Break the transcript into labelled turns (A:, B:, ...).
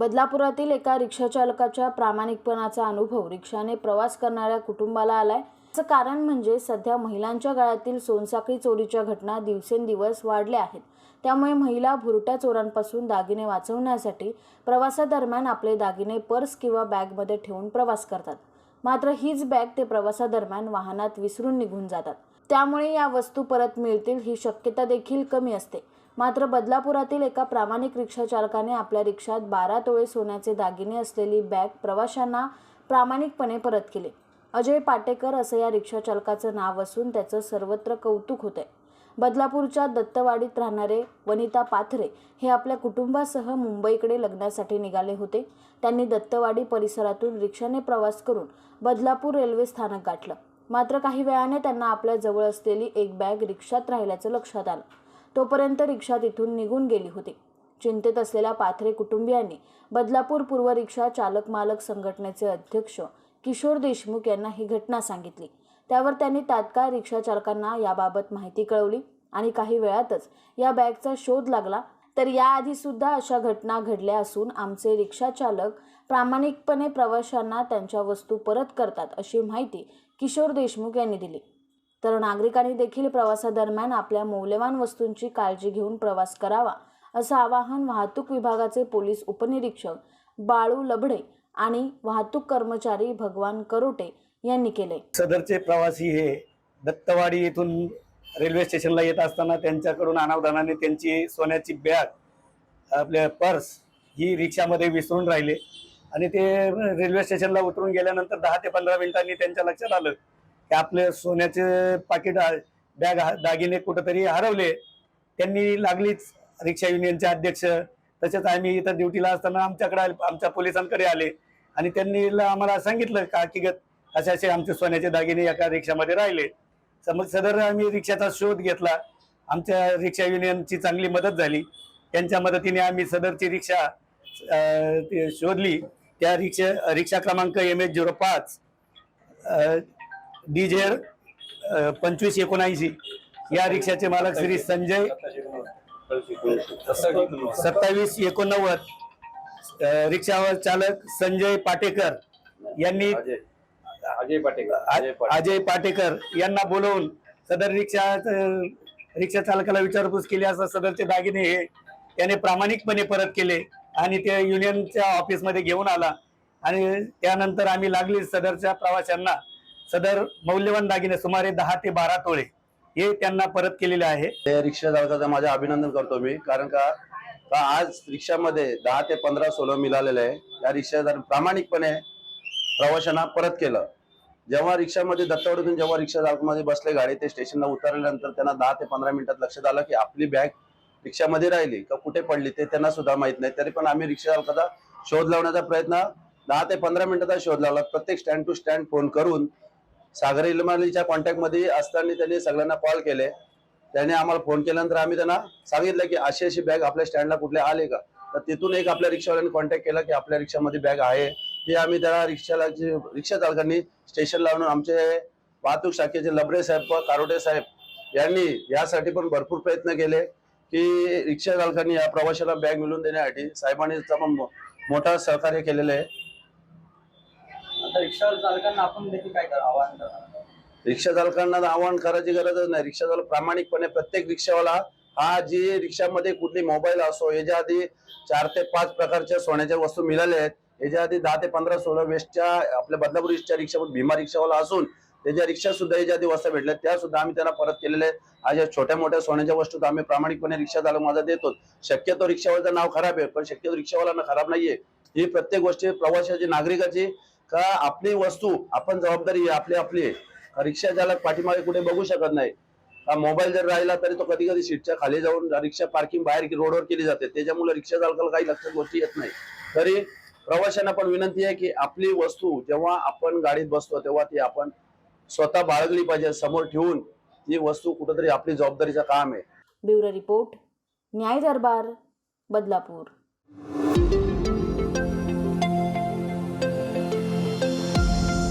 A: बदलापुरातील एका रिक्षाचालकाच्या प्रामाणिकपणाचा अनुभव रिक्षाने प्रवास करणाऱ्या कुटुंबाला आलाय. याचं कारण म्हणजे सध्या महिलांच्या गळ्यातील सोनसाखळी चोरीच्या घटना दिवसेंदिवस वाढल्या आहेत. त्यामुळे महिला भुरट्या चोरांपासून दागिने वाचवण्यासाठी प्रवासादरम्यान आपले दागिने पर्स किंवा बॅगमध्ये ठेवून प्रवास करतात. मात्र हीच बॅग ते प्रवासादरम्यान वाहनात विसरून निघून जातात. त्यामुळे या वस्तू परत मिळतील ही शक्यता देखील कमी असते. मात्र बदलापुरातील एका प्रामाणिक रिक्षा चालकाने आपल्या रिक्षात बारा तोळे सोन्याचे दागिने असलेली बॅग प्रवाशांना प्रामाणिकपणे परत केले. अजय पाटेकर असं या रिक्षा चालकाचं नाव असून त्याचं सर्वत्र कौतुक होतंय. बदलापूरच्या दत्तवाडीत राहणारे वनिता पाथरे हे आपल्या कुटुंबासह मुंबईकडे लग्नासाठी निघाले होते. त्यांनी दत्तवाडी परिसरातून रिक्षाने प्रवास करून बदलापूर रेल्वे स्थानक गाठलं. मात्र काही वेळाने त्यांना आपल्या जवळ असलेली एक बॅग रिक्षात राहिल्याचं लक्षात आलं. तोपर्यंत रिक्षा तिथून निघून गेली होती. चिंतेत असलेल्या पाथरे कुटुंबियांनी बदलापूर पूर्व रिक्षा चालक मालक संघटनेचे अध्यक्ष किशोर देशमुख यांना ही घटना सांगितली. त्यावर त्यांनी तात्काळ रिक्षा चालकांना याबाबत माहिती कळवली आणि काही वेळातच या बॅगचा शोध लागला. तर याआधी सुद्धा अशा घटना घडल्या असून आमचे रिक्षा चालक प्रामाणिकपणे प्रवाशांना त्यांच्या वस्तू परत करतात अशी माहिती किशोर देशमुख यांनी दिली. तर नागरिकांनी देखील प्रवासादरम्यान आपल्या मौल्यवान वस्तूंची काळजी घेऊन प्रवास करावा असं आवाहन वाहतूक विभागाचे पोलीस उपनिरीक्षक बाळू लबडे आणि वाहतूक कर्मचारी भगवान करोटे यांनी केले.
B: सदरचे प्रवासी हे दत्तवाडी येथून रेल्वे स्टेशनला येत असताना त्यांच्याकडून अनावधानाने त्यांची सोन्याची बॅग आपल्या पर्स ही रिक्षामध्ये विसरून राहिले. आणि ते रेल्वे स्टेशनला उतरून गेल्यानंतर दहा ते पंधरा मिनिटांनी त्यांच्या लक्षात आलं की आपले सोन्याचे पाकिट बॅग दागिने कुठंतरी हरवले. त्यांनी लागलीच रिक्षा युनियनचे अध्यक्ष. तसेच आम्ही इथं ड्युटीला असताना आमच्याकडे आले- आमच्या पोलिसांकडे आले. आणि त्यांनी आम्हाला सांगितलं का की ग- असे असे आमचे सोन्याचे दागिने एका रिक्षामध्ये राहिले. तर मग सदर आम्ही रिक्षाचा शोध घेतला. आमच्या रिक्षा युनियनची चांगली मदत झाली. त्यांच्या मदतीने आम्ही सदरची रिक्षा शोधली. त्या रिक्षा रिक्षा क्रमांक एम एच झिरो पाच डी झेड पंचवीस एकोणऐंशी. या रिक्षाचे मालक श्री संजय सत्तावीस एकोणनव्वद. रिक्षावर चालक संजय पाटेकर यांनी
C: अजय पाटेकर अजय
B: आ- अजय पाटेकर यांना बोलवून सदर रिक्षा रिक्षा चालकाला विचारपूस केली. असता सदरचे दागिने हे त्याने प्रामाणिकपणे परत केले आणि ते युनियनच्या ऑफिसमध्ये घेऊन आला. आणि त्यानंतर आम्ही लागली सदरच्या प्रवाशांना. सदर मौल्यवान दागिने सुमारे दहा ते बारा तोळे हे त्यांना परत केलेले आहे.
C: रिक्षा चालकाचं माझे अभिनंदन करतो मी कारण का का आज रिक्षामध्ये दहा ते पंधरा सोलो मिळालेले आहे. या रिक्षादार प्रामाणिकपणे प्रवाशांना परत केलं. जेव्हा रिक्षामध्ये दत्तवाडीतून जेव्हा रिक्षा चालकामध्ये बसले गाडी ते स्टेशनला उतरल्यानंतर त्यांना दहा ते पंधरा मिनिटात लक्षात आलं की आपली बॅग रिक्षामध्ये राहिली का कुठे पडली ते त्यांना सुद्धा माहीत नाही. तरी पण आम्ही रिक्षा चालकाचा शोध लावण्याचा प्रयत्न दहा ते पंधरा मिनिटाचा शोध लावला. प्रत्येक स्टँड टू स्टँड फोन करून सागर इलमालीच्या कॉन्टॅक्टमध्ये असताना त्यांनी सगळ्यांना कॉल केले. त्याने आम्हाला फोन केल्यानंतर आम्ही त्यांना सांगितलं की अशी अशी बॅग आपल्या स्टँडला कुठले आले का? तर तिथून एक आपल्या रिक्षावाल्याने कॉन्टॅक्ट केला की आपल्या रिक्षामध्ये बॅग आहे. ते आम्ही त्याला रिक्षाला रिक्षा चालकांनी स्टेशनला आणून आमचे वाहतूक शाखेचे लबरे साहेब व कारोटे साहेब यांनी यासाठी पण भरपूर प्रयत्न केले की रिक्षा चालकांनी या प्रवाशाला बॅग मिळवून देण्यासाठी साहेबांनी पण मोठा सहकार्य केलेलं आहे.
D: रिक्षा चालकांना आपण देखील काय करा आवाहन करा
C: रिक्षा चालकांना आवाहन करायची गरजच नाही. रिक्षा चालक प्रामाणिकपणे प्रत्येक रिक्षावाला हा जी रिक्षामध्ये कुठली मोबाईल असो याच्या आधी चार ते पाच प्रकारच्या सोन्याच्या वस्तू मिळाल्या आहेत. याच्या आधी दहा ते पंधरा सोळा वेस्टच्या आपल्या बदलापूर रिक्षा रिक्षामध्ये भीमा रिक्षावाला असून त्याच्या रिक्षा सुद्धा याच्या आधी वस्तू भेटल्या त्या सुद्धा आम्ही त्यांना परत केलेल्या आहेत. आज या छोट्या मोठ्या सोन्याच्या वस्तू तर आम्ही प्रामाणिकपणे रिक्षा चालक माझा देतो शक्यतो रिक्षावाल्याचं नाव खराब आहे पण शक्यतो रिक्षावाल्यांना खराब नाहीये. ही प्रत्येक गोष्टी प्रवाशाची नागरिकाची का आपली वस्तू आपण जबाबदारी आपली आपली रिक्षा चालक पाठीमागे कुठे बघू शकत नाही. मोबाईल जर राहिला तरी तो कधी कधी सीटच्या खाली जाऊन रिक्षा पार्किंग बाहेर रोडवर केली जाते. त्याच्यामुळे रिक्षा चालकाला काही लक्षात गोष्टी येत नाही. तरी प्रवाशांना पण विनंती आहे की आपली वस्तू जेव्हा आपण गाडीत बसतो तेव्हा ती आपण स्वतः बाळगली पाहिजे समोर ठेवून ती वस्तू कुठंतरी आपली जबाबदारीचं काम आहे.
A: ब्युरो रिपोर्ट न्याय दरबार बदलापूर.